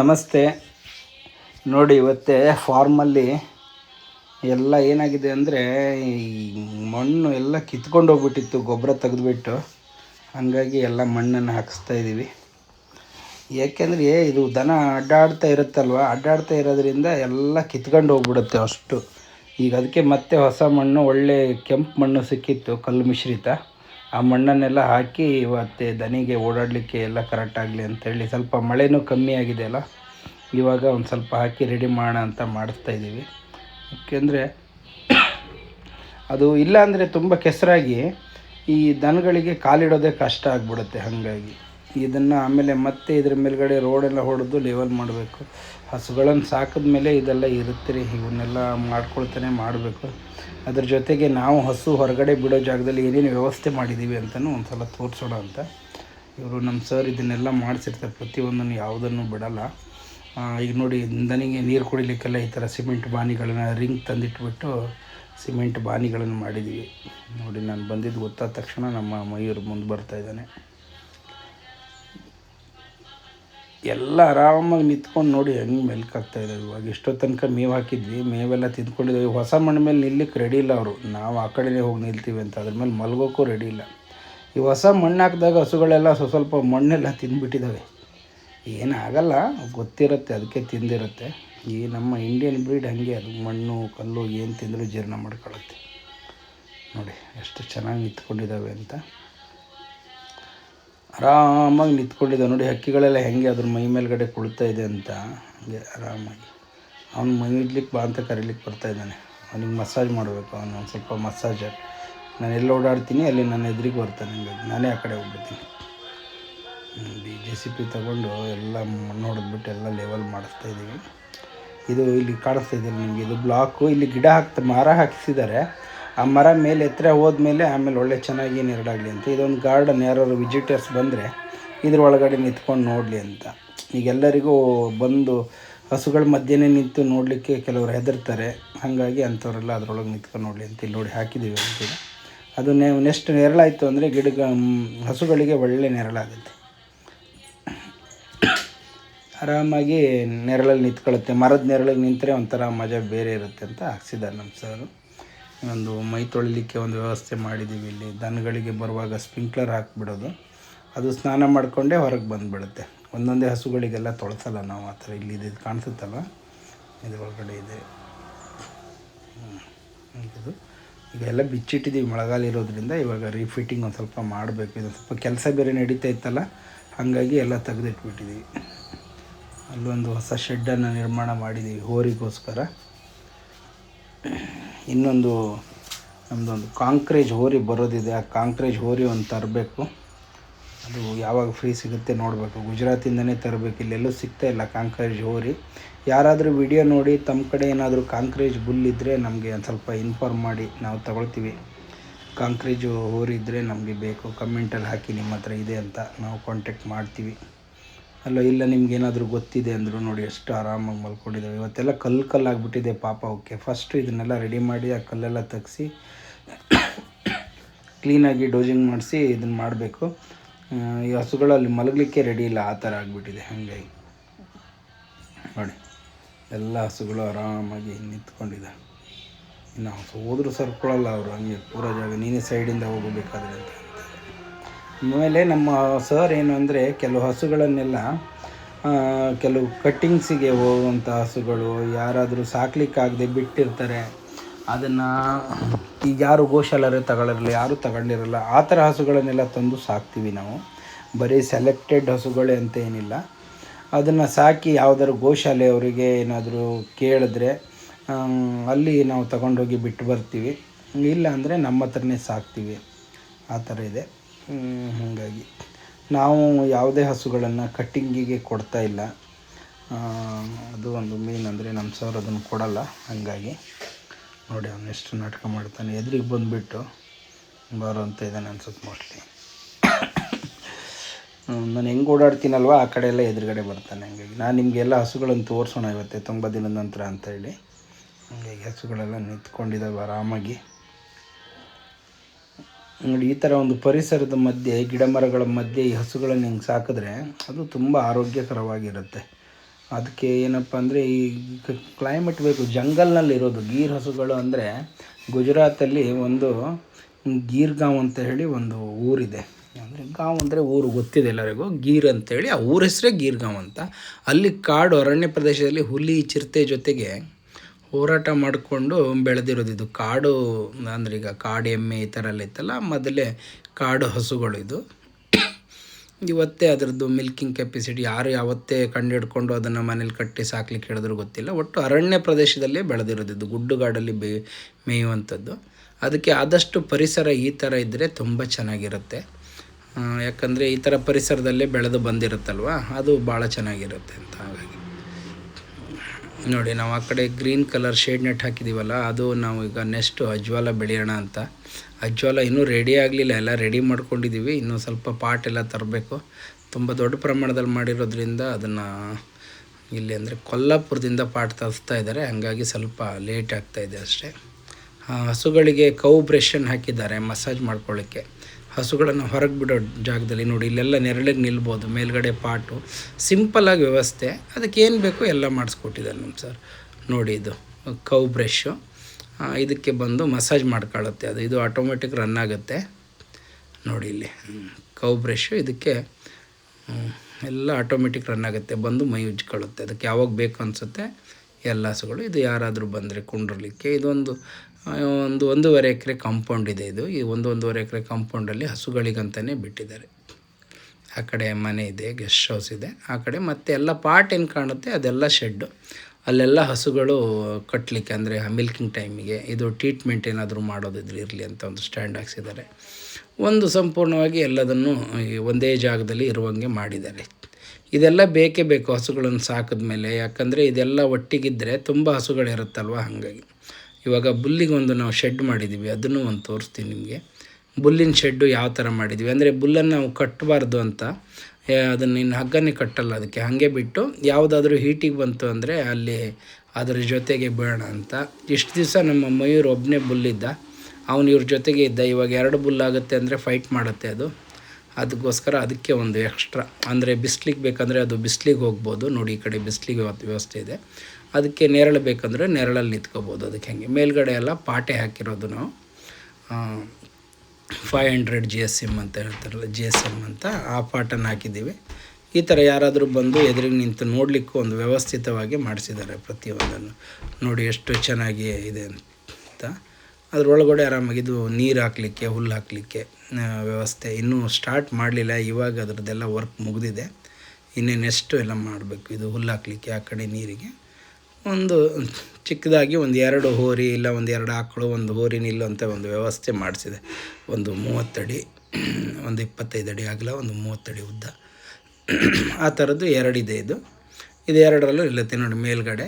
ನಮಸ್ತೆ. ನೋಡಿ, ಇವತ್ತೇ ಫಾರ್ಮಲ್ಲಿ ಎಲ್ಲ ಏನಾಗಿದೆ ಅಂದರೆ, ಈ ಮಣ್ಣು ಎಲ್ಲ ಕಿತ್ಕೊಂಡು ಹೋಗ್ಬಿಟ್ಟಿತ್ತು, ಗೊಬ್ಬರ ತೆಗೆದುಬಿಟ್ಟು. ಹಾಗಾಗಿ ಎಲ್ಲ ಮಣ್ಣನ್ನು ಹಾಕಿಸ್ತಾ ಇದ್ದೀವಿ ಏಕೆಂದರೆ ಇದು ದನ ಅಡ್ಡಾಡ್ತಾ ಇರುತ್ತಲ್ವ? ಅಡ್ಡಾಡ್ತಾ ಇರೋದ್ರಿಂದ ಎಲ್ಲ ಕಿತ್ಕೊಂಡು ಹೋಗ್ಬಿಡುತ್ತೆ ಅಷ್ಟು. ಈಗ ಅದಕ್ಕೆ ಮತ್ತೆ ಹೊಸ ಮಣ್ಣು, ಒಳ್ಳೆ ಕೆಂಪು ಮಣ್ಣು ಸಿಕ್ಕಿತ್ತು, ಕಲ್ಲು ಮಿಶ್ರಿತ. ಆ ಮಣ್ಣನ್ನೆಲ್ಲ ಹಾಕಿ ಇವತ್ತೆ ದನಿಗೆ ಓಡಾಡಲಿಕ್ಕೆ ಎಲ್ಲ ಕರೆಕ್ಟ್ ಆಗಲಿ ಅಂತೇಳಿ ಸ್ವಲ್ಪ ಮಳೆನೂ ಕಮ್ಮಿ ಆಗಿದೆ ಅಲ್ಲ? ಇವಾಗ ಒಂದು ಸ್ವಲ್ಪ ಹಾಕಿ ರೆಡಿ ಮಾಡೋಣ ಅಂತ ಮಾಡಿಸ್ತಾ ಇದ್ದೀವಿ. ಯಾಕೆಂದರೆ ಅದು ಇಲ್ಲಾಂದರೆ ತುಂಬ ಕೆಸರಾಗಿ ಈ ದನಗಳಿಗೆ ಕಾಲಿಡೋದೇ ಕಷ್ಟ ಆಗಿಬಿಡುತ್ತೆ ಹಾಗಾಗಿ. ಇದನ್ನು ಆಮೇಲೆ ಮತ್ತೆ ಇದ್ರ ಮೇಲ್ಗಡೆ ರೋಡೆಲ್ಲ ಹೊಡೆದು ಲೆವೆಲ್ ಮಾಡಬೇಕು. ಹಸುಗಳನ್ನು ಸಾಕಿದ ಮೇಲೆ ಇದೆಲ್ಲ ಇರುತ್ತೆ ರೀ ಇವನ್ನೆಲ್ಲ ಮಾಡ್ಕೊಳ್ತಾನೆ, ಮಾಡಬೇಕು. ಅದ್ರ ಜೊತೆಗೆ ನಾವು ಹಸು ಹೊರಗಡೆ ಬಿಡೋ ಜಾಗದಲ್ಲಿ ಏನೇನು ವ್ಯವಸ್ಥೆ ಮಾಡಿದ್ದೀವಿ ಅಂತಲೂ ಒಂದು ಸಲ ತೋರಿಸೋಣ ಅಂತ. ಇವರು ನಮ್ಮ ಸರ್ ಇದನ್ನೆಲ್ಲ ಮಾಡಿಸಿರ್ತಾರೆ, ಪ್ರತಿಯೊಂದನ್ನು ಯಾವುದನ್ನು ಬಿಡಲ್ಲ. ಈಗ ನೋಡಿ ದನಿಗೆ ನೀರು ಕುಡಿಲಿಕ್ಕೆಲ್ಲ ಈ ಥರ ಸಿಮೆಂಟ್ ಬಾನಿಗಳನ್ನ ರಿಂಗ್ ತಂದಿಟ್ಬಿಟ್ಟು ಸಿಮೆಂಟ್ ಬಾನಿಗಳನ್ನು ಮಾಡಿದ್ದೀವಿ ನೋಡಿ, ನಾನು ಬಂದಿದ್ದು ಗೊತ್ತಾದ ತಕ್ಷಣ ನಮ್ಮ ಮಯೂರು ಮುಂದೆ ಬರ್ತಾ ಎಲ್ಲ ಆರಾಮಾಗಿ ನಿಂತ್ಕೊಂಡು ನೋಡಿ ಹೆಂಗೆ ಮೆಲ್ಕಾಗ್ತಾ ಇದೆ ಇವಾಗ ಎಷ್ಟೋ ತನಕ ಮೇವು ಹಾಕಿದ್ವಿ, ಮೇವೆಲ್ಲ ತಿಂದ್ಕೊಂಡಿದ್ದೀವಿ ಹೊಸ ಮಣ್ಣು ಮೇಲೆ ನಿಲ್ಲಕ್ಕೆ ರೆಡಿ ಇಲ್ಲ ಅವರು. ನಾವು ಆ ಕಡೆನೇ ಹೋಗಿ ನಿಲ್ತೀವಿ ಅಂತ. ಅದ್ರ ಮೇಲೆ ಮಲ್ಗೋಕ್ಕೂ ರೆಡಿ ಇಲ್ಲ. ಈ ಹೊಸ ಮಣ್ಣು ಹಾಕಿದಾಗ ಹಸುಗಳೆಲ್ಲ ಸ್ವಲ್ಪ ಸ್ವಲ್ಪ ಮಣ್ಣೆಲ್ಲ ತಿಂದ್ಬಿಟ್ಟಿದ್ದಾವೆ ಏನಾಗಲ್ಲ ಗೊತ್ತಿರುತ್ತೆ, ಅದಕ್ಕೆ ತಿಂದಿರುತ್ತೆ. ಈ ನಮ್ಮ ಇಂಡಿಯನ್ ಬ್ರೀಡ್ ಹಾಗೆ ಅದು. ಮಣ್ಣು, ಕಲ್ಲು ಏನು ತಿಂದರೂ ಜೀರ್ಣ ಮಾಡ್ಕೊಳ್ಳುತ್ತೆ ನೋಡಿ, ಎಷ್ಟು ಚೆನ್ನಾಗಿ ನಿಂತ್ಕೊಂಡಿದ್ದಾವೆ ಅಂತ. ಆರಾಮಾಗಿ ನಿಂತ್ಕೊಂಡಿದ್ದಾವೆ ನೋಡಿ, ಹಕ್ಕಿಗಳೆಲ್ಲ ಹೆಂಗೆ ಅದ್ರ ಮೈ ಮೇಲ್ಗಡೆ ಕುಳಿತಾ ಇದೆ ಅಂತ. ಹಂಗೆ ಆರಾಮಾಗಿ. ಅವ್ನು ಮೈ ಇಡ್ಲಿಕ್ಕೆ ಬಾ ಅಂತ ಕರೀಲಿಕ್ಕೆ ಬರ್ತಾ ಇದ್ದಾನೆ. ಅವನಿಗೆ ಮಸಾಜ್ ಮಾಡಬೇಕು ಅವನು, ಒಂದು ಸ್ವಲ್ಪ ಮಸಾಜ್. ನಾನು ಎಲ್ಲಿ ಓಡಾಡ್ತೀನಿ, ಅಲ್ಲಿ ನನ್ನ ಎದುರಿಗೆ ಬರ್ತಾನೆ ನಾನೇ ಆ ಕಡೆ ಹೋಗ್ಬಿಡ್ತೀನಿ. ಬಿ ಜೆ ಸಿ ಪಿ ತೊಗೊಂಡು ಎಲ್ಲ ಮಣ್ಣು ಹೊಡೆದ್ಬಿಟ್ಟು ಎಲ್ಲ ಲೆವೆಲ್ ಮಾಡಿಸ್ತಾ ಇದ್ದೀವಿ ಇದು ಇಲ್ಲಿ ಕಾಣಿಸ್ತಾ ಇದೆ ನಿಮಗೆ. ಇದು ಬ್ಲಾಕು ಇಲ್ಲಿ ಗಿಡ ಹಾಕ್ತಾ, ಮರ ಹಾಕಿಸಿದ್ದಾರೆ. ಆ ಮರ ಮೇಲೆ ಎತ್ತರ ಹೋದ್ಮೇಲೆ ಆಮೇಲೆ ಒಳ್ಳೆ ಚೆನ್ನಾಗಿ ನೆರಳಾಗಲಿ ಅಂತ. ಇದೊಂದು ಗಾರ್ಡನ್, ಯಾರಾದ್ರು ವಿಜಿಟರ್ಸ್ ಬಂದರೆ ಇದ್ರ ಒಳಗಡೆ ನಿಂತ್ಕೊಂಡು ನೋಡಲಿ ಅಂತ. ಈಗ ಎಲ್ಲರಿಗೂ ಬಂದು ಹಸುಗಳ ಮಧ್ಯೆನೇ ನಿಂತು ನೋಡಲಿಕ್ಕೆ ಕೆಲವರು ಹೆದರ್ತಾರೆ. ಹಾಗಾಗಿ ಅಂಥವರೆಲ್ಲ ಅದರೊಳಗೆ ನಿಂತ್ಕೊಂಡು ನೋಡಲಿ ಅಂತ ಇಲ್ಲಿ ನೋಡಿ ಹಾಕಿದ್ದೀವಿ ಅಂತೀವಿ. ಅದು ನೆಕ್ಸ್ಟ್ ನೆರಳಾಯಿತು ಅಂದರೆ ಗಿಡಗ ಹಸುಗಳಿಗೆ ಒಳ್ಳೆ ನೆರಳಾಗುತ್ತೆ. ಆರಾಮಾಗಿ ನೆರಳಲ್ಲಿ ನಿಂತ್ಕೊಳ್ಳುತ್ತೆ. ಮರದ ನೆರಳಿಗೆ ನಿಂತರೆ ಒಂಥರ ಮಜಾ ಬೇರೆ ಇರುತ್ತೆ ಅಂತ ಹಾಕ್ಸಿದ್ದಾರೆ ನಮ್ಮ ಸರು. ಒಂದು ಮೈ ತೊಳಿಲಿಕ್ಕೆ ಒಂದು ವ್ಯವಸ್ಥೆ ಮಾಡಿದ್ದೀವಿ ಇಲ್ಲಿ. ದನಗಳಿಗೆ ಬರುವಾಗ ಸ್ಪ್ರಿಂಕ್ಲರ್ ಹಾಕಿಬಿಡೋದು. ಅದು ಸ್ನಾನ ಮಾಡಿಕೊಂಡೇ ಹೊರಗೆ ಬಂದುಬಿಡುತ್ತೆ. ಒಂದೊಂದೇ ಹಸುಗಳಿಗೆಲ್ಲ ತೊಳ್ಸಲ್ಲ ನಾವು, ಆ ಥರ ಇಲ್ಲಿ ಇದು ಕಾಣಿಸುತ್ತಲ್ಲ ಇದು ಒಳಗಡೆ ಇದೆ. ಇದು ಎಲ್ಲ ಬಿಚ್ಚಿಟ್ಟಿದ್ದೀವಿ ಮಳೆಗಾಲ ಇರೋದ್ರಿಂದ. ಇವಾಗ ರೀಫಿಟ್ಟಿಂಗ್ ಒಂದು ಸ್ವಲ್ಪ ಮಾಡಬೇಕು. ಇದು ಸ್ವಲ್ಪ ಕೆಲಸ ಬೇರೆ ನಡೀತಾ ಇತ್ತಲ್ಲ, ಹಾಗಾಗಿ ಎಲ್ಲ ತೆಗೆದಿಟ್ಬಿಟ್ಟಿದ್ದೀವಿ. ಅಲ್ಲೊಂದು ಹೊಸ ಶೆಡ್ಡನ್ನು ನಿರ್ಮಾಣ ಮಾಡಿದ್ದೀವಿ ಹೋರಿಗೋಸ್ಕರ. ಇನ್ನೊಂದು ನಮ್ಮದೊಂದು ಕಾಂಕ್ರೇಜ್ ಹೋರಿ ಬರೋದಿದೆ. ಆ ಕಾಂಕ್ರೇಜ್ ಹೋರಿ ಒಂದು ತರಬೇಕು. ಅದು ಯಾವಾಗ ಫ್ರೀ ಸಿಗುತ್ತೆ ನೋಡಬೇಕು. ಗುಜರಾತಿಂದನೇ ತರಬೇಕು. ಇಲ್ಲೆಲ್ಲೂ ಸಿಗ್ತಾ ಇಲ್ಲ ಕಾಂಕ್ರೇಜ್ ಹೋರಿ. ಯಾರಾದರೂ ವಿಡಿಯೋ ನೋಡಿ ತಮ್ಮ ಕಡೆ ಏನಾದರೂ ಕಾಂಕ್ರೇಜ್ ಬುಲ್ ಇದ್ದರೆ ನಮಗೆ ಒಂದು ಸ್ವಲ್ಪ ಇನ್ಫಾರ್ಮ್ ಮಾಡಿ. ನಾವು ತಗೊಳ್ತೀವಿ. ಕಾಂಕ್ರೇಜು ಹೋರಿ ಇದ್ದರೆ ನಮಗೆ ಬೇಕು. ಕಮೆಂಟಲ್ಲಿ ಹಾಕಿ ನಿಮ್ಮ ಹತ್ರ ಇದೆ ಅಂತ ನಾವು ಕಾಂಟ್ಯಾಕ್ಟ್ ಮಾಡ್ತೀವಿ. ಅಲ್ಲ, ಇಲ್ಲ, ನಿಮ್ಗೆ ಏನಾದರೂ ಗೊತ್ತಿದೆ ಅಂದರು ನೋಡಿ, ಎಷ್ಟು ಆರಾಮಾಗಿ ಮಲ್ಕೊಂಡಿದ್ದಾವೆ ಇವತ್ತೆಲ್ಲ ಕಲ್ಲು ಕಲ್ಲು ಆಗಿಬಿಟ್ಟಿದೆ ಪಾಪ ಅವಕ್ಕೆ. ಫಸ್ಟು ಇದನ್ನೆಲ್ಲ ರೆಡಿ ಮಾಡಿ ಆ ಕಲ್ಲೆಲ್ಲ ತೆಗ್ಸಿ ಕ್ಲೀನಾಗಿ ಡೋಜಿಂಗ್ ಮಾಡಿಸಿ ಇದನ್ನು ಮಾಡಬೇಕು. ಈ ಹಸುಗಳು ಅಲ್ಲಿ ಮಲಗಲಿಕ್ಕೆ ರೆಡಿ ಇಲ್ಲ, ಆ ಥರ ಆಗಿಬಿಟ್ಟಿದೆ. ಹಾಗಾಗಿ. ನೋಡಿ, ಎಲ್ಲ ಹಸುಗಳು ಆರಾಮಾಗಿ ನಿಂತ್ಕೊಂಡಿದೆ ಇನ್ನು ಹೋದರೂ ಸರ್ಕೊಳ್ಳಲ್ಲ ಅವರು, ಹಂಗೆ. ಪೂರ ಜಾಗ, ನೀನೇ ಸೈಡಿಂದ ಹೋಗಬೇಕಾದ್ರೆ ಅಂತ. ಆಮೇಲೆ ನಮ್ಮ ಸರ್ ಏನು ಅಂದರೆ ಕೆಲವು ಹಸುಗಳನ್ನೆಲ್ಲ ಕೆಲವು ಕಟ್ಟಿಂಗ್ಸಿಗೆ ಹೋಗುವಂಥ ಹಸುಗಳು, ಯಾರಾದರೂ ಸಾಕ್ಲಿಕ್ಕಾಗದೆ ಬಿಟ್ಟಿರ್ತಾರೆ. ಅದನ್ನು ಈಗ ಯಾರು ಗೋಶಾಲರೇ ತಗೊಳ್ಳಿರಲ್ಲ ಯಾರೂ ತಗೊಂಡಿರಲ್ಲ, ಆ ಥರ ಹಸುಗಳನ್ನೆಲ್ಲ ತಂದು ಸಾಕ್ತೀವಿ ನಾವು. ಬರೀ ಸೆಲೆಕ್ಟೆಡ್ ಹಸುಗಳೇ ಅಂತ ಏನಿಲ್ಲ. ಅದನ್ನು ಸಾಕಿ ಯಾವುದಾದ್ರು ಗೋಶಾಲೆಯವರಿಗೆ ಏನಾದರೂ ಕೇಳಿದ್ರೆ ಅಲ್ಲಿ ನಾವು ತಗೊಂಡೋಗಿ ಬಿಟ್ಟು ಬರ್ತೀವಿ. ಇಲ್ಲ ಅಂದರೆ ನಮ್ಮ ಹತ್ರನೇ ಸಾಕ್ತೀವಿ. ಆ ಥರ ಇದೆ. ಹಾಗಾಗಿ. ನಾವು ಯಾವುದೇ ಹಸುಗಳನ್ನು ಕಟ್ಟಿಂಗಿಗೆ ಕೊಡ್ತಾ ಇಲ್ಲ. ಅದು ಒಂದು ಮೇನ್ ಅಂದರೆ ನಮ್ಮ ಸರ್ ಅದನ್ನು ಕೊಡಲ್ಲ, ಹಾಗಾಗಿ. ನೋಡಿ, ಅವನು ಎಷ್ಟು ನಾಟಕ ಮಾಡ್ತಾನೆ. ಎದುರಿಗೆ ಬಂದುಬಿಟ್ಟು ಬಾರೋ ಅಂತ ಇದ್ದಾನೆ ಅನ್ಸುತ್ತೆ ಮೋಸ್ಟ್ಲಿ ನಾನು ಹೆಂಗೆ ಓಡಾಡ್ತೀನಲ್ವ, ಆ ಕಡೆ ಎಲ್ಲ ಎದುರುಗಡೆ ಬರ್ತಾನೆ, ಹಂಗಾಗಿ. ನಾನು ನಿಮಗೆಲ್ಲ ಹಸುಗಳನ್ನು ತೋರಿಸೋಣ ಇವತ್ತೆ, ತುಂಬ ದಿನದ ನಂತರ ಅಂತ ಹೇಳಿ. ಹಂಗಾಗಿ ಹಸುಗಳೆಲ್ಲ ನಿಂತ್ಕೊಂಡಿದ್ದಾವೆ ಆರಾಮಾಗಿ. ನೋಡಿ, ಈ ಥರ ಒಂದು ಪರಿಸರದ ಮಧ್ಯೆ ಗಿಡ ಮರಗಳ ಮಧ್ಯೆ ಈ ಹಸುಗಳನ್ನು ಹಿಂಗೆ ಸಾಕಿದ್ರೆ ಅದು ತುಂಬ ಆರೋಗ್ಯಕರವಾಗಿರುತ್ತೆ. ಅದಕ್ಕೆ ಏನಪ್ಪ ಅಂದರೆ, ಈ ಕ್ಲೈಮೇಟ್ ಬೇಕು. ಜಂಗಲ್ನಲ್ಲಿ ಇರೋದು ಗೀರ್ ಹಸುಗಳು ಅಂದರೆ ಗುಜರಾತಲ್ಲಿ ಒಂದು ಗೀರ್ಗಾಂವ್ ಅಂತ ಹೇಳಿ ಒಂದು ಊರಿದೆ. ಅಂದರೆ ಗಾಂವ್ ಅಂದರೆ ಊರು, ಗೊತ್ತಿದೆ ಎಲ್ಲರಿಗೂ? ಗೀರ್ ಅಂತೇಳಿ ಆ ಊರ ಹೆಸರೇ ಗೀರ್ಗಾಂವ್ ಅಂತ. ಅಲ್ಲಿ ಕಾಡು ಅರಣ್ಯ ಪ್ರದೇಶದಲ್ಲಿ ಹುಲಿ, ಚಿರತೆ ಜೊತೆಗೆ ಹೋರಾಟ ಮಾಡಿಕೊಂಡು ಬೆಳೆದಿರೋದು ಇದು. ಕಾಡು, ಅಂದರೆ ಈಗ ಕಾಡು ಎಮ್ಮೆ ಈ ಥರ ಎಲ್ಲ ಇತ್ತಲ್ಲ, ಮೊದಲೇ ಕಾಡು ಹಸುಗಳು ಇದು. ಇವತ್ತೇ ಅದರದ್ದು ಮಿಲ್ಕಿಂಗ್ ಕೆಪಾಸಿಟಿ ಯಾರು ಯಾವತ್ತೇ ಕಂಡುಹಿಡ್ಕೊಂಡು ಅದನ್ನು ಮನೇಲಿ ಕಟ್ಟಿ ಸಾಕ್ಲಿಕ್ಕೆ ಹೇಳಿದ್ರು ಗೊತ್ತಿಲ್ಲ. ಒಟ್ಟು ಅರಣ್ಯ ಪ್ರದೇಶದಲ್ಲೇ ಬೆಳೆದಿರೋದು ಇದು, ಗುಡ್ಡುಗಾಡಲ್ಲಿ ಬೇ, ಮೇಯುವಂಥದ್ದು. ಅದಕ್ಕೆ ಆದಷ್ಟು ಪರಿಸರ ಈ ಥರ ಇದ್ದರೆ ತುಂಬ ಚೆನ್ನಾಗಿರುತ್ತೆ. ಯಾಕಂದರೆ ಈ ಥರ ಪರಿಸರದಲ್ಲೇ ಬೆಳೆದು ಬಂದಿರುತ್ತಲ್ವ, ಅದು ಭಾಳ ಚೆನ್ನಾಗಿರುತ್ತೆ ಅಂತ ಹಾಗಾಗಿ. ನೋಡಿ, ನಾವು ಆ ಕಡೆ ಗ್ರೀನ್ ಕಲರ್ ಶೇಡ್ ನೆಟ್ ಹಾಕಿದ್ದೀವಲ್ಲ ಅದು ನಾವು ಈಗ ನೆಕ್ಸ್ಟು ಅಜ್ವಾಲ ಬೆಳೆಯೋಣ ಅಂತ. ಅಜ್ವಾಲ ಇನ್ನೂ ರೆಡಿ ಆಗಲಿಲ್ಲ, ಎಲ್ಲ ರೆಡಿ ಮಾಡ್ಕೊಂಡಿದ್ದೀವಿ ಇನ್ನೂ ಸ್ವಲ್ಪ ಪಾಟ್ ಎಲ್ಲ ತರಬೇಕು. ತುಂಬ ದೊಡ್ಡ ಪ್ರಮಾಣದಲ್ಲಿ ಮಾಡಿರೋದ್ರಿಂದ ಅದನ್ನು ಇಲ್ಲಿ ಅಂದರೆ ಕೊಲ್ಲಾಪುರದಿಂದ ಪಾಟ್ ತರಿಸ್ತಾ ಇದ್ದಾರೆ. ಹಾಗಾಗಿ ಸ್ವಲ್ಪ ಲೇಟ್ ಆಗ್ತಾಯಿದೆ ಅಷ್ಟೇ. ಹಸುಗಳಿಗೆ ಕೌ ಬ್ರಷನ್ನು ಹಾಕಿದ್ದಾರೆ ಮಸಾಜ್ ಮಾಡ್ಕೊಳ್ಳೋಕ್ಕೆ. ಹಸುಗಳನ್ನು ಹೊರಗೆ ಬಿಡೋ ಜಾಗದಲ್ಲಿ ನೋಡಿ, ಇಲ್ಲೆಲ್ಲ ನೆರಳಿಗೆ ನಿಲ್ಬೋದು, ಮೇಲ್ಗಡೆ ಪಾಟು. ಸಿಂಪಲ್ಲಾಗಿ ವ್ಯವಸ್ಥೆ. ಅದಕ್ಕೆ ಏನು ಬೇಕೋ ಎಲ್ಲ ಮಾಡಿಸ್ಕೊಟ್ಟಿದ್ದಾರೆ ನಮ್ಮ ಸರ್ ನೋಡಿ ಇದು, ಕೌ ಬ್ರಷ್ಷು ಇದಕ್ಕೆ ಬಂದು ಮಸಾಜ್ ಮಾಡ್ಕೊಳ್ಳುತ್ತೆ ಅದು. ಇದು ಆಟೋಮೆಟಿಕ್ ರನ್ ಆಗುತ್ತೆ. ನೋಡಿ ಇಲ್ಲಿ ಕೌ ಬ್ರಷ್ಷು ಇದಕ್ಕೆ ಎಲ್ಲ ಆಟೋಮೆಟಿಕ್ ರನ್ ಆಗುತ್ತೆ. ಬಂದು ಮೈ ಉಜ್ಕೊಳ್ಳುತ್ತೆ ಅದಕ್ಕೆ ಯಾವಾಗ ಬೇಕು ಅನಿಸುತ್ತೆ ಎಲ್ಲ ಹಸುಗಳು. ಇದು ಯಾರಾದರೂ ಬಂದರೆ ಕುಂಡ್ರಲಿಕ್ಕೆ. ಇದೊಂದು ಒಂದು ಒಂದೂವರೆ ಎಕರೆ ಕಾಂಪೌಂಡ್ ಇದೆ ಇದು. ಈ ಒಂದು ಒಂದೂವರೆ ಎಕರೆ ಕಾಂಪೌಂಡಲ್ಲಿ ಹಸುಗಳಿಗಂತಲೇ ಬಿಟ್ಟಿದ್ದಾರೆ. ಆ ಕಡೆ ಮನೆ ಇದೆ ಗೆಸ್ಟ್ ಹೌಸ್ ಇದೆ. ಆ ಕಡೆ ಮತ್ತೆ ಎಲ್ಲ ಪಾರ್ಟ್ ಏನು ಕಾಣುತ್ತೆ, ಅದೆಲ್ಲ ಶೆಡ್ಡು ಅಲ್ಲೆಲ್ಲ ಹಸುಗಳು ಕಟ್ಟಲಿಕ್ಕೆ ಅಂದರೆ ಮಿಲ್ಕಿಂಗ್ ಟೈಮಿಗೆ ಇದು ಟ್ರೀಟ್ಮೆಂಟ್ ಏನಾದರೂ ಮಾಡೋದಿದ್ರೆ ಇರಲಿ ಅಂತ ಒಂದು ಸ್ಟ್ಯಾಂಡ್ ಹಾಕ್ಸಿದ್ದಾರೆ. ಒಂದು ಸಂಪೂರ್ಣವಾಗಿ ಎಲ್ಲದನ್ನು ಒಂದೇ ಜಾಗದಲ್ಲಿ ಇರುವಂಗೆ ಮಾಡಿದ್ದಾರೆ. ಇದೆಲ್ಲ ಬೇಕೇ ಬೇಕು ಹಸುಗಳನ್ನು ಸಾಕಿದ ಮೇಲೆ ಯಾಕಂದರೆ ಇದೆಲ್ಲ ಒಟ್ಟಿಗಿದ್ದರೆ ತುಂಬ ಹಸುಗಳಿರುತ್ತಲ್ವ ಹಾಗಾಗಿ. ಇವಾಗ ಬುಲ್ಲಿಗೆ ಒಂದು ನಾವು ಶೆಡ್ ಮಾಡಿದ್ದೀವಿ, ಅದನ್ನು ಒಂದು ತೋರಿಸ್ತೀನಿ ನಿಮಗೆ. ಬುಲ್ಲಿನ ಶೆಡ್ಡು ಯಾವ ಥರ ಮಾಡಿದ್ದೀವಿ? ಅಂದರೆ ಬುಲ್ಲನ್ನು ನಾವು ಕಟ್ಟಬಾರ್ದು ಅಂತ ಅದನ್ನು ಇನ್ನು ಹಗ್ಗನೇ ಕಟ್ಟಲ್ಲ ಅದಕ್ಕೆ. ಹಾಗೆ ಬಿಟ್ಟು ಯಾವುದಾದ್ರೂ ಹೀಟಿಗೆ ಬಂತು ಅಂದರೆ ಅಲ್ಲಿ ಅದರ ಜೊತೆಗೆ ಬೇಡ ಅಂತ. ಇಷ್ಟು ದಿವಸ ನಮ್ಮ ಮಯೂರ್ ಒಬ್ಬನೇ ಬುಲ್ಲಿದ್ದ. ಅವನು ಇವ್ರ ಜೊತೆಗೆ ಇದ್ದ. ಇವಾಗ ಎರಡು ಬುಲ್ಲಾಗುತ್ತೆ ಅಂದರೆ ಫೈಟ್ ಮಾಡುತ್ತೆ ಅದು. ಅದಕ್ಕೋಸ್ಕರ ಅದಕ್ಕೆ ಒಂದು ಎಕ್ಸ್ಟ್ರಾ ಅಂದರೆ ಬಿಸ್ಲಿಗೆ ಬೇಕಂದರೆ ಅದು ಬಿಸ್ಲಿಗೆ ಹೋಗ್ಬೋದು. ನೋಡಿ ಈ ಕಡೆ ಬಿಸ್ಲಿಗೆ ವ್ಯವಸ್ಥೆ ಇದೆ. ಅದಕ್ಕೆ ನೆರಳು ಬೇಕಂದರೆ ನೆರಳಲ್ಲಿ ನಿಂತ್ಕೋಬೋದು. ಅದಕ್ಕೆ ಹೆಂಗೆ. ಮೇಲ್ಗಡೆ ಎಲ್ಲ ಪಾಟೆ ಹಾಕಿರೋದು ನಾವು. Five hundred G S M ಅಂತ ಹೇಳ್ತಾರಲ್ಲ ಜಿ ಎಸ್ ಎಂ ಅಂತ ಆ ಪಾಟನ್ನು ಹಾಕಿದ್ದೀವಿ. ಈ ಥರ ಯಾರಾದರೂ ಬಂದು ಎದುರಿಗೆ ನಿಂತು ನೋಡಲಿಕ್ಕೂ ಒಂದು ವ್ಯವಸ್ಥಿತವಾಗಿ ಮಾಡಿಸಿದ್ದಾರೆ ಪ್ರತಿಯೊಂದನ್ನು. ನೋಡಿ ಎಷ್ಟು ಚೆನ್ನಾಗಿ ಇದೆ ಅಂತ. ಅದರೊಳಗಡೆ ಆರಾಮಾಗಿದ್ದು ನೀರು ಹಾಕಲಿಕ್ಕೆ, ಹುಲ್ಲು ಹಾಕಲಿಕ್ಕೆ ವ್ಯವಸ್ಥೆ ಇನ್ನೂ ಸ್ಟಾರ್ಟ್ ಮಾಡಲಿಲ್ಲ. ಇವಾಗ ಅದರದ್ದೆಲ್ಲ ವರ್ಕ್ ಮುಗಿದಿದೆ. ಇನ್ನೇ ನೆಕ್ಸ್ಟು ಎಲ್ಲ ಮಾಡಬೇಕು. ಇದು ಹುಲ್ಲು ಹಾಕಲಿಕ್ಕೆ ಆ ಕಡೆ ನೀರಿಗೆ. ಒಂದು ಚಿಕ್ಕದಾಗಿ ಒಂದು ಎರಡು ಹೋರಿ ಇಲ್ಲ ಒಂದು ಎರಡು ಆಕಳು, ಒಂದು ಹೋರಿ ನಿಲ್ಲುವಂಥ ಒಂದು ವ್ಯವಸ್ಥೆ ಮಾಡಿಸಿದೆ. ಒಂದು ಮೂವತ್ತಡಿ ಒಂದು ಇಪ್ಪತ್ತೈದು ಅಡಿ ಆಗಲ್ಲ ಒಂದು ಮೂವತ್ತಡಿ ಉದ್ದ. ಆ ಥರದ್ದು ಎರಡಿದೆ ಇದು ಇದು. ಎರಡರಲ್ಲೂ ಇಲ್ಲತ್ತೆ ನೋಡಿ ಮೇಲ್ಗಡೆ.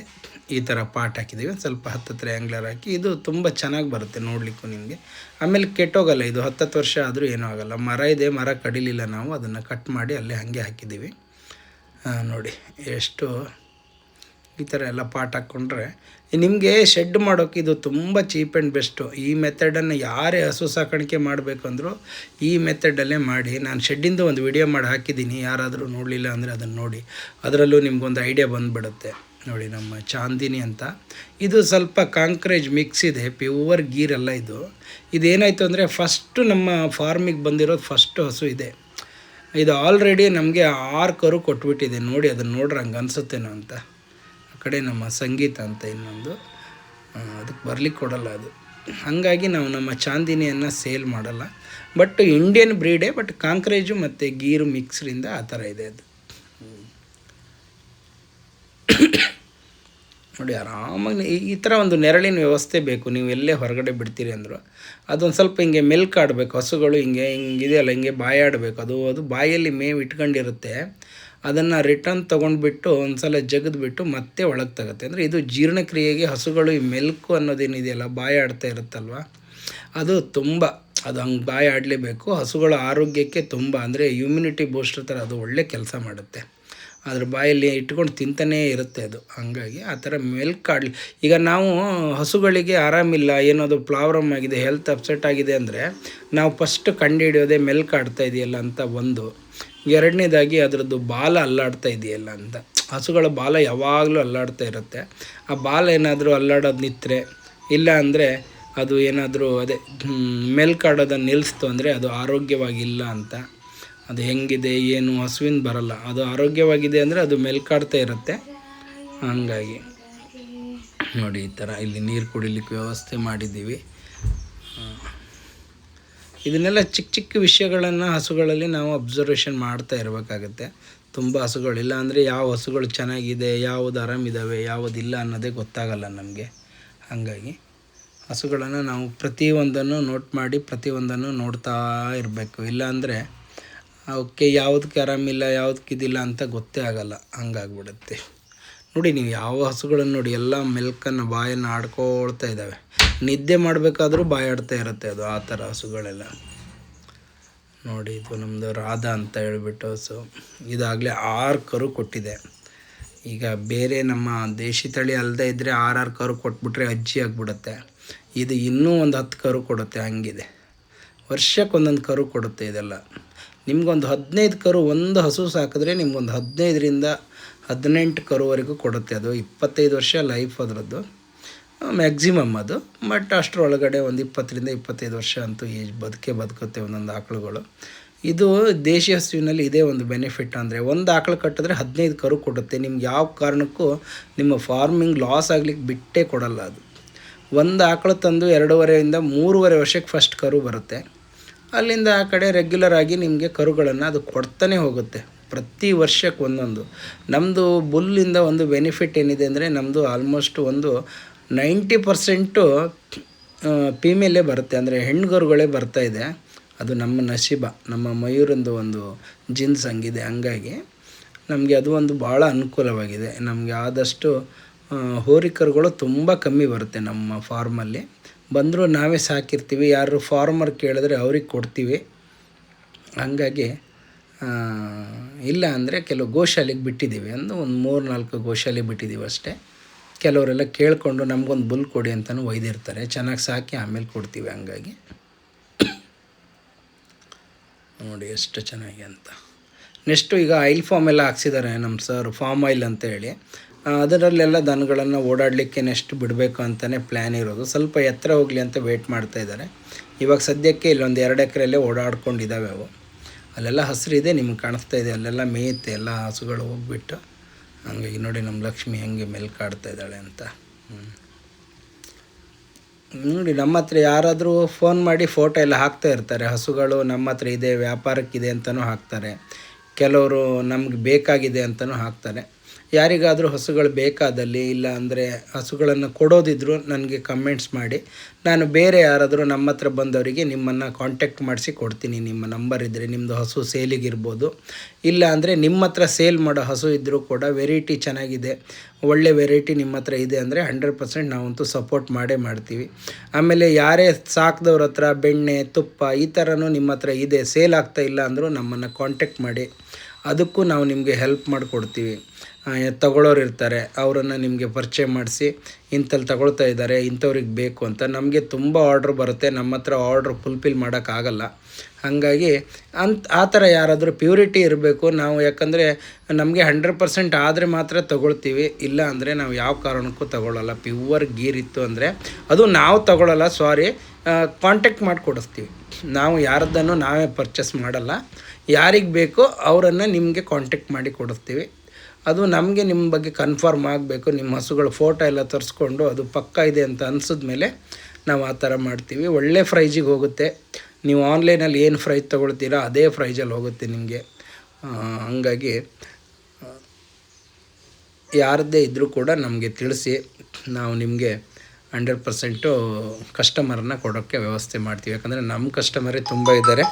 ಈ ಥರ ಪಾಟ್ ಹಾಕಿದ್ದೀವಿ. ಒಂದು ಸ್ವಲ್ಪ ಹತ್ತತ್ರ ಆ್ಯಂಗ್ಲರ್ ಹಾಕಿ, ಇದು ತುಂಬ ಚೆನ್ನಾಗಿ ಬರುತ್ತೆ ನೋಡಲಿಕ್ಕೂ ನಿಮಗೆ. ಆಮೇಲೆ ಕೆಟ್ಟೋಗಲ್ಲ, ಇದು ಹತ್ತತ್ತು ವರ್ಷ ಆದರೂ ಏನೂ ಆಗಲ್ಲ. ಮರ ಇದೆ, ಮರ ಕಡಿಲಿಲ್ಲ ನಾವು, ಅದನ್ನು ಕಟ್ ಮಾಡಿ ಅಲ್ಲೇ ಹಾಗೆ ಹಾಕಿದ್ದೀವಿ. ನೋಡಿ, ಎಷ್ಟು ಈ ಥರ ಎಲ್ಲ ಪಾಟ್ ಹಾಕ್ಕೊಂಡ್ರೆ, ನಿಮಗೆ ಶೆಡ್ ಮಾಡೋಕ್ಕೆ ಇದು ತುಂಬ ಚೀಪ್ ಆ್ಯಂಡ್ ಬೆಸ್ಟು ಈ ಮೆಥಡನ್ನು ಯಾರೇ ಹಸು ಸಾಕಾಣಿಕೆ ಮಾಡಬೇಕು ಅಂದರೂ ಈ ಮೆಥಡಲ್ಲೇ ಮಾಡಿ. ನಾನು ಶೆಡ್ಡಿಂದ ಒಂದು ವಿಡಿಯೋ ಮಾಡಿ ಹಾಕಿದ್ದೀನಿ. ಯಾರಾದರೂ ನೋಡಲಿಲ್ಲ ಅಂದರೆ ಅದನ್ನು ನೋಡಿ. ಅದರಲ್ಲೂ ನಿಮಗೊಂದು ಐಡಿಯಾ ಬಂದುಬಿಡುತ್ತೆ. ನೋಡಿ ನಮ್ಮ ಚಾಂದಿನಿ ಅಂತ. ಇದು ಸ್ವಲ್ಪ ಕಾಂಕ್ರೇಜ್ ಮಿಕ್ಸ್ ಇದೆ. ಪ್ಯೂವರ್ ಗೀರೆಲ್ಲ ಇದು. ಇದೇನಾಯಿತು ಅಂದರೆ ಫಸ್ಟು ನಮ್ಮ ಫಾರ್ಮಿಗೆ ಬಂದಿರೋದು ಫಸ್ಟು ಹಸು ಇದೆ. ಇದು ಆಲ್ರೆಡಿ ನಮಗೆ ಆರು ಕರು ಕೊಟ್ಬಿಟ್ಟಿದೆ. ನೋಡಿ ಅದನ್ನು ನೋಡ್ರಂಗೆ ಅನಿಸುತ್ತೇನೋ ಅಂತ. ಕಡೆ ನಮ್ಮ ಸಂಗೀತ ಅಂತ ಇನ್ನೊಂದು ಅದಕ್ಕೆ ಬರಲಿಕ್ಕೆ ಕೊಡಲ್ಲ ಅದು. ಹಾಗಾಗಿ ನಾವು ನಮ್ಮ ಚಾಂದಿನಿಯನ್ನು ಸೇಲ್ ಮಾಡಲ್ಲ. ಬಟ್ ಇಂಡಿಯನ್ ಬ್ರೀಡೇ ಬಟ್ ಕಾಂಕ್ರೇಜು ಮತ್ತು ಗೀರು ಮಿಕ್ಸ್ರಿಂದ ಆ ಥರ ಇದೆ ಅದು. ನೋಡಿ, ಆರಾಮಾಗಿ ಈ- ಥರ ಒಂದು ನೆರಳಿನ ವ್ಯವಸ್ಥೆ ಬೇಕು. ನೀವು ಎಲ್ಲೇ ಹೊರಗಡೆ ಬಿಡ್ತೀರಿ ಅಂದರು. ಅದೊಂದು ಸ್ವಲ್ಪ ಹಿಂಗೆ ಮೆಲ್ಕ್ ಆಡಬೇಕು ಹಸುಗಳು ಹಿಂಗೆ ಹಿಂಗೆ ಇದೆಯಲ್ಲ, ಹಿಂಗೆ ಬಾಯಾಡಬೇಕು. ಅದು ಅದು ಬಾಯಲ್ಲಿ ಮೇವು ಇಟ್ಕೊಂಡಿರುತ್ತೆ. ಅದನ್ನು ರಿಟರ್ನ್ ತೊಗೊಂಡ್ಬಿಟ್ಟು ಒಂದು ಸಲ ಜಗದ್ಬಿಟ್ಟು ಮತ್ತೆ ಒಳಗೆ ತಗುತ್ತೆ. ಅಂದರೆ ಇದು ಜೀರ್ಣಕ್ರಿಯೆಗೆ ಹಸುಗಳು ಈ ಮೆಲ್ಕು ಅನ್ನೋದೇನಿದೆಯಲ್ಲ, ಬಾಯಿ ಬಾಯಾಡ್ತಾ ಇರುತ್ತಲ್ವ? ಅದು ತುಂಬ, ಅದು ಹಂಗೆ ಬಾಯಿ ಆಡಲೇಬೇಕು. ಹಸುಗಳ ಆರೋಗ್ಯಕ್ಕೆ ತುಂಬ, ಅಂದರೆ ಇಮ್ಯುನಿಟಿ ಬೂಸ್ಟರ್ ಥರ ಅದು ಒಳ್ಳೆ ಕೆಲಸ ಮಾಡುತ್ತೆ. ಅದ್ರ ಬಾಯಲ್ಲಿ ಇಟ್ಕೊಂಡು ತಿಂತಾನೇ ಇರುತ್ತೆ ಅದು. ಹಂಗಾಗಿ ಆ ಥರ ಮೆಲ್ಕ್ ಆಡಲಿ, ಈಗ ನಾವು ಹಸುಗಳಿಗೆ ಆರಾಮಿಲ್ಲ, ಏನದು ಪ್ರಾಬ್ಲಮ್ ಆಗಿದೆ ಹೆಲ್ತ್ ಅಪ್ಸೆಟ್ ಆಗಿದೆ ಅಂದರೆ, ನಾವು ಫಸ್ಟ್ ಕಂಡುಹಿಡಿಯೋದೇ ಮೆಲ್ಕ್ ಆಡ್ತಾ ಇದೆಯಲ್ಲ ಅಂತ ಒಂದು ಎರಡನೇದಾಗಿ ಅದರದ್ದು ಬಾಲ ಅಲ್ಲಾಡ್ತಾ ಇದೆಯಲ್ಲ ಅಂತ. ಹಸುಗಳ ಬಾಲ ಯಾವಾಗಲೂ ಅಲ್ಲಾಡ್ತಾ ಇರುತ್ತೆ. ಆ ಬಾಲ ಏನಾದರೂ ಅಲ್ಲಾಡೋದು ನಿಂತರೆ, ಇಲ್ಲ ಅಂದರೆ ಅದು ಏನಾದರೂ ಅದೇ ಮೆಲ್ಕಾಡೋದನ್ನು ನಿಲ್ಲಿಸ್ತು ಅಂದರೆ ಅದು ಆರೋಗ್ಯವಾಗಿಲ್ಲ ಅಂತ. ಅದು ಹೆಂಗಿದೆ, ಏನು, ಹಸುವಿನ ಬರಲ್ಲ. ಅದು ಆರೋಗ್ಯವಾಗಿದೆ ಅಂದರೆ ಅದು ಮೆಲ್ಕಾಡ್ತಾ ಇರುತ್ತೆ. ಹಂಗಾಗಿ ನೋಡಿ ಈ ಥರ ಇಲ್ಲಿ ನೀರು ಕುಡಿಲಿಕ್ಕೆ ವ್ಯವಸ್ಥೆ ಮಾಡಿದ್ದೀವಿ. ಇದನ್ನೆಲ್ಲ ಚಿಕ್ಕ ಚಿಕ್ಕ ವಿಷಯಗಳನ್ನು ಹಸುಗಳಲ್ಲಿ ನಾವು ಅಬ್ಸರ್ವೇಷನ್ ಮಾಡ್ತಾ ಇರಬೇಕಾಗತ್ತೆ. ತುಂಬ ಹಸುಗಳಿಲ್ಲ ಅಂದರೆ ಯಾವ ಹಸುಗಳು ಚೆನ್ನಾಗಿದೆ, ಯಾವುದು ಆರಾಮಿದ್ದಾವೆ ಯಾವುದಿಲ್ಲ ಅನ್ನೋದೇ ಗೊತ್ತಾಗಲ್ಲ ನಮಗೆ. ಹಾಗಾಗಿ ಹಸುಗಳನ್ನು ನಾವು ಪ್ರತಿಯೊಂದನ್ನು ನೋಟ್ ಮಾಡಿ, ಪ್ರತಿಯೊಂದನ್ನು ನೋಡ್ತಾ ಇರಬೇಕು. ಇಲ್ಲಾಂದರೆ ಅವಕ್ಕೆ ಯಾವುದಕ್ಕೆ ಆರಾಮಿಲ್ಲ, ಯಾವುದಕ್ಕೆ ಇದಿಲ್ಲ ಅಂತ ಗೊತ್ತೇ ಆಗಲ್ಲ. ಹಂಗಾಗ್ಬಿಡುತ್ತೆ. ನೋಡಿ, ನೀವು ಯಾವ ಹಸುಗಳನ್ನು ನೋಡಿ, ಎಲ್ಲ ಮಿಲ್ಕನ್ನು ಬಾಯನ್ನು ಆಡ್ಕೊಳ್ತಾ ಇದ್ದಾವೆ ನಿದ್ದೆ ಮಾಡಬೇಕಾದ್ರೂ ಬಾಯಾಡ್ತಾ ಇರುತ್ತೆ ಅದು, ಆ ಥರ ಹಸುಗಳೆಲ್ಲ. ನೋಡಿ, ಇದು ನಮ್ಮದು ರಾಧಾ ಅಂತ ಹೇಳ್ಬಿಟ್ಟು ಹಸು. ಇದಾಗಲೇ ಆರು ಕರು ಕೊಟ್ಟಿದೆ. ಈಗ ಬೇರೆ ನಮ್ಮ ದೇಶಿ ತಳಿ ಅಲ್ಲದೆ ಇದ್ದರೆ ಆರಾರು ಆರು ಕರು ಕೊಟ್ಬಿಟ್ರೆ ಅಜ್ಜಿ ಆಗಿಬಿಡುತ್ತೆ. ಇದು ಇನ್ನೂ ಒಂದು ಹತ್ತು ಕರು ಕೊಡುತ್ತೆ ಹಂಗಿದೆ. ವರ್ಷಕ್ಕೆ ಒಂದೊಂದು ಕರು ಕೊಡುತ್ತೆ ಇದೆಲ್ಲ. ನಿಮ್ಗೊಂದು ಹದಿನೈದು ಕರು ಒಂದು ಹಸು ಸಾಕಿದ್ರೆ ನಿಮ್ಗೊಂದು ಹದಿನೈದರಿಂದ ಹದಿನೆಂಟು ಕರುವರೆಗೂ ಕೊಡುತ್ತೆ ಅದು. ಇಪ್ಪತ್ತೈದು ವರ್ಷ ಲೈಫ್ ಅದರದ್ದು. ಮ್ಯಾಕ್ಸಿಮಮ್ ಅದು. ಬಟ್ ಅಷ್ಟರೊಳಗಡೆ ಒಂದು ಇಪ್ಪತ್ತರಿಂದ ಇಪ್ಪತ್ತೈದು ವರ್ಷ ಅಂತೂ ಏಜ್ ಬದುಕೆ ಬದುಕುತ್ತೆ ಒಂದೊಂದು ಆಕಳುಗಳು. ಇದು ದೇಶೀಯ ಹಸುವಿನಲ್ಲಿ ಇದೇ ಒಂದು ಬೆನಿಫಿಟ್ ಅಂದರೆ ಒಂದು ಆಕಳು ಕಟ್ಟಿದ್ರೆ ಹದಿನೈದು ಕರು ಕೊಡುತ್ತೆ. ನಿಮ್ಗೆ ಯಾವ ಕಾರಣಕ್ಕೂ ನಿಮ್ಮ ಫಾರ್ಮಿಂಗ್ ಲಾಸ್ ಆಗ್ಲಿಕ್ಕೆ ಬಿಟ್ಟೇ ಕೊಡಲ್ಲ ಅದು. ಒಂದು ಆಕಳು ತಂದು ಎರಡೂವರೆಯಿಂದ ಮೂರುವರೆ ವರ್ಷಕ್ಕೆ ಫಸ್ಟ್ ಕರು ಬರುತ್ತೆ. ಅಲ್ಲಿಂದ ಆ ಕಡೆ ರೆಗ್ಯುಲರ್ ಆಗಿ ನಿಮಗೆ ಕರುಗಳನ್ನು ಅದು ಕೊಡ್ತಾನೆ ಹೋಗುತ್ತೆ. ಪ್ರತಿ ವರ್ಷಕ್ಕೆ ಒಂದೊಂದು. ನಮ್ಮದು ಬುಲ್ಲಿಂದ ಒಂದು ಬೆನಿಫಿಟ್ ಏನಿದೆ ಅಂದರೆ ನಮ್ಮದು ಆಲ್ಮೋಸ್ಟ್ ಒಂದು ನೈಂಟಿ ಪರ್ಸೆಂಟು ಫೀಮೇಲೇ ಬರುತ್ತೆ. ಅಂದರೆ ಹೆಣ್ಣುಗರುಗಳೇ ಇದೆ. ಅದು ನಮ್ಮ ನಶೀಬ, ನಮ್ಮ ಮಯೂರಂದು ಒಂದು ಜೀನ್ಸ್ ಹಂಗಿದೆ ಹಂಗಾಗಿ ನಮಗೆ ಅದು ಒಂದು ಭಾಳ ಅನುಕೂಲವಾಗಿದೆ. ನಮಗೆ ಆದಷ್ಟು ಹೋರಿಕರುಗಳು ತುಂಬ ಕಮ್ಮಿ ಬರುತ್ತೆ ನಮ್ಮ ಫಾರ್ಮಲ್ಲಿ. ಬಂದರೂ ನಾವೇ ಸಾಕಿರ್ತೀವಿ. ಯಾರು ಫಾರ್ಮರ್ ಕೇಳಿದ್ರೆ ಅವ್ರಿಗೆ ಕೊಡ್ತೀವಿ. ಹಂಗಾಗಿ ಇಲ್ಲ ಅಂದರೆ ಕೆಲವು ಗೋಶಾಲೆಗೆ ಬಿಟ್ಟಿದ್ದೀವಿ. ಅಂದು ಒಂದು ಮೂರು ನಾಲ್ಕು ಗೋಶಾಲೆ ಬಿಟ್ಟಿದ್ದೀವಿ ಅಷ್ಟೇ. ಕೆಲವರೆಲ್ಲ ಕೇಳಿಕೊಂಡು ನಮಗೊಂದು ಬುಲ್ ಕೊಡಿ ಅಂತಲೂ ಒಯ್ದಿರ್ತಾರೆ. ಚೆನ್ನಾಗಿ ಸಾಕಿ ಆಮೇಲೆ ಕೊಡ್ತೀವಿ ಹಂಗಾಗಿ. ನೋಡಿ ಎಷ್ಟು ಚೆನ್ನಾಗಿ ಅಂತ. ನೆಕ್ಸ್ಟು ಈಗ ಆಯಿಲ್ ಫಾರ್ಮ್ ಎಲ್ಲ ಹಾಕ್ಸಿದ್ದಾರೆ ನಮ್ಮ ಸರ್ ಫಾರ್ಮ್ ಆಯಿಲ್ ಅಂತ ಹೇಳಿ. ಅದರಲ್ಲೆಲ್ಲ ದನಗಳನ್ನು ಓಡಾಡಲಿಕ್ಕೆ ನೆಕ್ಸ್ಟ್ ಬಿಡಬೇಕು ಅಂತಲೇ ಪ್ಲ್ಯಾನ್ ಇರೋದು. ಸ್ವಲ್ಪ ಎತ್ತರ ಹೋಗಲಿ ಅಂತ ವೆಯ್ಟ್ ಮಾಡ್ತಾಯಿದ್ದಾರೆ ಇವಾಗ ಸದ್ಯಕ್ಕೆ ಇಲ್ಲೊಂದು ಎರಡು ಎಕರೆಯಲ್ಲೇ ಓಡಾಡ್ಕೊಂಡಿದ್ದಾವೆ ಅವು. ಅಲ್ಲೆಲ್ಲ ಹಸಿರಿದೆ ನಿಮ್ಗೆ ಕಾಣಿಸ್ತಾ ಇದೆ, ಅಲ್ಲೆಲ್ಲ ಮೇಯುತ್ತೆ, ಎಲ್ಲ ಹಸುಗಳು ಹೋಗ್ಬಿಟ್ಟು. ಹಂಗಾಗಿ ನೋಡಿ ನಮ್ಮ ಲಕ್ಷ್ಮಿ ಹೆಂಗೆ ಮೆಲ್ಕಾಡ್ತಾ ಇದ್ದಾಳೆ ಅಂತ. ನೋಡಿ, ನಮ್ಮ ಹತ್ರ ಯಾರಾದರೂ ಫೋನ್ ಮಾಡಿ ಫೋಟೋ ಎಲ್ಲ ಹಾಕ್ತಾ ಇರ್ತಾರೆ. ಹಸುಗಳು ನಮ್ಮ ಹತ್ರ ಇದೆ, ವ್ಯಾಪಾರಕ್ಕಿದೆ ಅಂತಲೂ ಹಾಕ್ತಾರೆ. ಕೆಲವರು ನಮ್ಗೆ ಬೇಕಾಗಿದೆ ಅಂತಲೂ ಹಾಕ್ತಾರೆ. ಯಾರಿಗಾದರೂ ಹಸುಗಳು ಬೇಕಾದಲ್ಲಿ ಇಲ್ಲ ಅಂದರೆ ಹಸುಗಳನ್ನು ಕೊಡೋದಿದ್ರು ನನಗೆ ಕಮೆಂಟ್ಸ್ ಮಾಡಿ. ನಾನು ಬೇರೆ ಯಾರಾದರೂ ನಮ್ಮ ಹತ್ರ ಬಂದವರಿಗೆ ನಿಮ್ಮನ್ನು ಕಾಂಟ್ಯಾಕ್ಟ್ ಮಾಡಿಸಿ ಕೊಡ್ತೀನಿ. ನಿಮ್ಮ ನಂಬರ್ ಇದ್ದರೆ ನಿಮ್ಮದು ಹಸು ಸೇಲಿಗಿರ್ಬೋದು ಇಲ್ಲ ಅಂದರೆ ನಿಮ್ಮ ಹತ್ರ ಸೇಲ್ ಮಾಡೋ ಹಸು ಇದ್ದರೂ ಕೂಡ ವೆರೈಟಿ ಚೆನ್ನಾಗಿದೆ. ಒಳ್ಳೆ ವೆರೈಟಿ ನಿಮ್ಮ ಹತ್ರ ಇದೆ ಅಂದರೆ ಹಂಡ್ರೆಡ್ ಪರ್ಸೆಂಟ್ ನಾವಂತೂ ಸಪೋರ್ಟ್ ಮಾಡೇ ಮಾಡ್ತೀವಿ. ಆಮೇಲೆ ಯಾರೇ ಸಾಕ್ದವ್ರ ಹತ್ರ ಬೆಣ್ಣೆ, ತುಪ್ಪ ಈ ಥರನೂ ನಿಮ್ಮ ಹತ್ರ ಇದೆ. ಸೇಲ್ ಆಗ್ತಾ ಇಲ್ಲ ಅಂದರೂ ನಮ್ಮನ್ನು ಕಾಂಟ್ಯಾಕ್ಟ್ ಮಾಡಿ. ಅದಕ್ಕೂ ನಾವು ನಿಮಗೆ ಹೆಲ್ಪ್ ಮಾಡಿಕೊಡ್ತೀವಿ. ತಗೊಳ್ಳೋರು ಇರ್ತಾರೆ, ಅವರನ್ನು ನಿಮಗೆ ಪರಿಚಯ ಮಾಡಿಸಿ ಇಂಥಲ್ಲಿ ತಗೊಳ್ತಾ ಇದ್ದಾರೆ ಇಂಥವ್ರಿಗೆ ಬೇಕು ಅಂತ. ನಮಗೆ ತುಂಬ ಆರ್ಡ್ರ್ ಬರುತ್ತೆ ನಮ್ಮ ಹತ್ರ ಆರ್ಡ್ರ್ ಫುಲ್ಫಿಲ್ ಮಾಡೋಕ್ಕಾಗಲ್ಲ ಹಾಗಾಗಿ ಅಂತ, ಆ ಥರ ಯಾರಾದರೂ ಪ್ಯೂರಿಟಿ ಇರಬೇಕು. ನಾವು ಯಾಕಂದರೆ ನಮಗೆ ಹಂಡ್ರೆಡ್ ಪರ್ಸೆಂಟ್ ಆದರೆ ಮಾತ್ರ ತೊಗೊಳ್ತೀವಿ, ಇಲ್ಲ ಅಂದರೆ ನಾವು ಯಾವ ಕಾರಣಕ್ಕೂ ತಗೊಳ್ಳಲ್ಲ ಪ್ಯೂವರ್ ಗೀರ್ ಇತ್ತು ಅಂದರೆ ಅದು ನಾವು ತಗೊಳ್ಳಲ್ಲ ಸಾರಿ ಕಾಂಟ್ಯಾಕ್ಟ್ ಮಾಡಿ ಕೊಡಿಸ್ತೀವಿ ನಾವು ಯಾರದ್ದನ್ನು ನಾವೇ ಪರ್ಚೇಸ್ ಮಾಡಲ್ಲ. ಯಾರಿಗೆ ಬೇಕೋ ಅವರನ್ನು ನಿಮಗೆ ಕಾಂಟ್ಯಾಕ್ಟ್ ಮಾಡಿ ಕೊಡಿಸ್ತೀವಿ. ಅದು ನಮಗೆ ನಿಮ್ಮ ಬಗ್ಗೆ ಕನ್ಫರ್ಮ್ ಆಗಬೇಕು. ನಿಮ್ಮ ಹಸುಗಳ ಫೋಟೋ ಎಲ್ಲ ತರಿಸ್ಕೊಂಡು ಅದು ಪಕ್ಕ ಇದೆ ಅಂತ ಅನ್ಸಿದ್ಮೇಲೆ ನಾವು ಆ ಥರ ಮಾಡ್ತೀವಿ. ಒಳ್ಳೆ ಫ್ರೈಜಿಗೆ ಹೋಗುತ್ತೆ. ನೀವು ಆನ್ಲೈನಲ್ಲಿ ಏನು ಫ್ರೈಜ್ ತೊಗೊಳ್ತೀರಾ ಅದೇ ಫ್ರೈಜಲ್ಲಿ ಹೋಗುತ್ತೆ ನಿಮಗೆ. ಹಂಗಾಗಿ ಯಾರದ್ದೇ ಇದ್ದರೂ ಕೂಡ ನಮಗೆ ತಿಳಿಸಿ ನಾವು ನಿಮಗೆ ಹಂಡ್ರೆಡ್ ಪರ್ಸೆಂಟು ಕಸ್ಟಮರನ್ನ ಕೊಡೋಕ್ಕೆ ವ್ಯವಸ್ಥೆ ಮಾಡ್ತೀವಿ. ಯಾಕಂದರೆ ನಮ್ಮ ಕಸ್ಟಮರೇ ತುಂಬ ಇದ್ದಾರೆ.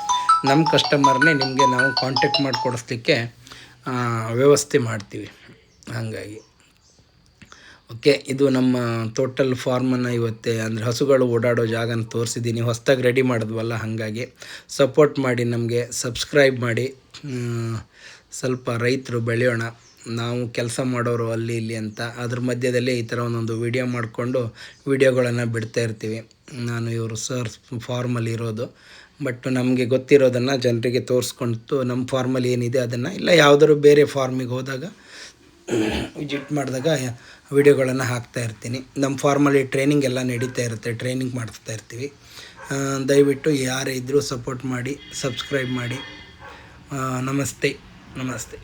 ನಮ್ಮ ಕಸ್ಟಮರ್ನೇ ನಿಮಗೆ ನಾವು ಕಾಂಟ್ಯಾಕ್ಟ್ ಮಾಡಿ ಕೊಡಿಸ್ಲಿಕ್ಕೆ ವ್ಯವಸ್ಥೆ ಮಾಡ್ತೀವಿ. ಹಾಗಾಗಿ. ಓಕೆ ಇದು ನಮ್ಮ ಟೋಟಲ್ ಫಾರ್ಮನ್ನು ಇವತ್ತೇ, ಅಂದರೆ ಹಸುಗಳು ಓಡಾಡೋ ಜಾಗನ ತೋರಿಸಿದ್ದೀನಿ ಹೊಸ್ದಾಗಿ ರೆಡಿ ಮಾಡಿದ್ವಲ್ಲ, ಹಾಗಾಗಿ. ಸಪೋರ್ಟ್ ಮಾಡಿ ನಮಗೆ ಸಬ್ಸ್ಕ್ರೈಬ್ ಮಾಡಿ. ಸ್ವಲ್ಪ ರೈತರು ಬೆಳೆಯೋಣ. ನಾವು ಕೆಲಸ ಮಾಡೋರು ಅಲ್ಲಿ ಇಲ್ಲಿ ಅಂತ. ಅದ್ರ ಮಧ್ಯದಲ್ಲಿ ಈ ಥರ ಒಂದೊಂದು ವಿಡಿಯೋ ಮಾಡಿಕೊಂಡು ವಿಡಿಯೋಗಳನ್ನು ಬಿಡ್ತಾ ಇರ್ತೀವಿ. ನಾನು ಇವರು ಸರ್ ಫಾರ್ಮಲ್ಲಿ ಇರೋದು. ಬಟ್ ನಮಗೆ ಗೊತ್ತಿರೋದನ್ನು ಜನರಿಗೆ ತೋರಿಸ್ಕೊಂಡು ನಮ್ಮ ಫಾರ್ಮಲ್ಲಿ ಏನಿದೆ ಅದನ್ನು, ಇಲ್ಲ ಯಾವುದಾದ್ರು ಬೇರೆ ಫಾರ್ಮಿಗೆ ಹೋದಾಗ ವಿಸಿಟ್ ಮಾಡಿದಾಗ ವಿಡಿಯೋಗಳನ್ನು ಹಾಕ್ತಾ ಇರ್ತೀನಿ. ನಮ್ಮ ಫಾರ್ಮಲ್ಲಿ ಟ್ರೈನಿಂಗ್ ಎಲ್ಲ ನಡೀತಾ ಇರುತ್ತೆ ಟ್ರೈನಿಂಗ್ ಮಾಡಿಸ್ತಾ ಇರ್ತೀವಿ. ದಯವಿಟ್ಟು ಯಾರೇ ಇದ್ದರೂ ಸಪೋರ್ಟ್ ಮಾಡಿ ಸಬ್ಸ್ಕ್ರೈಬ್ ಮಾಡಿ. ನಮಸ್ತೆ ನಮಸ್ತೆ.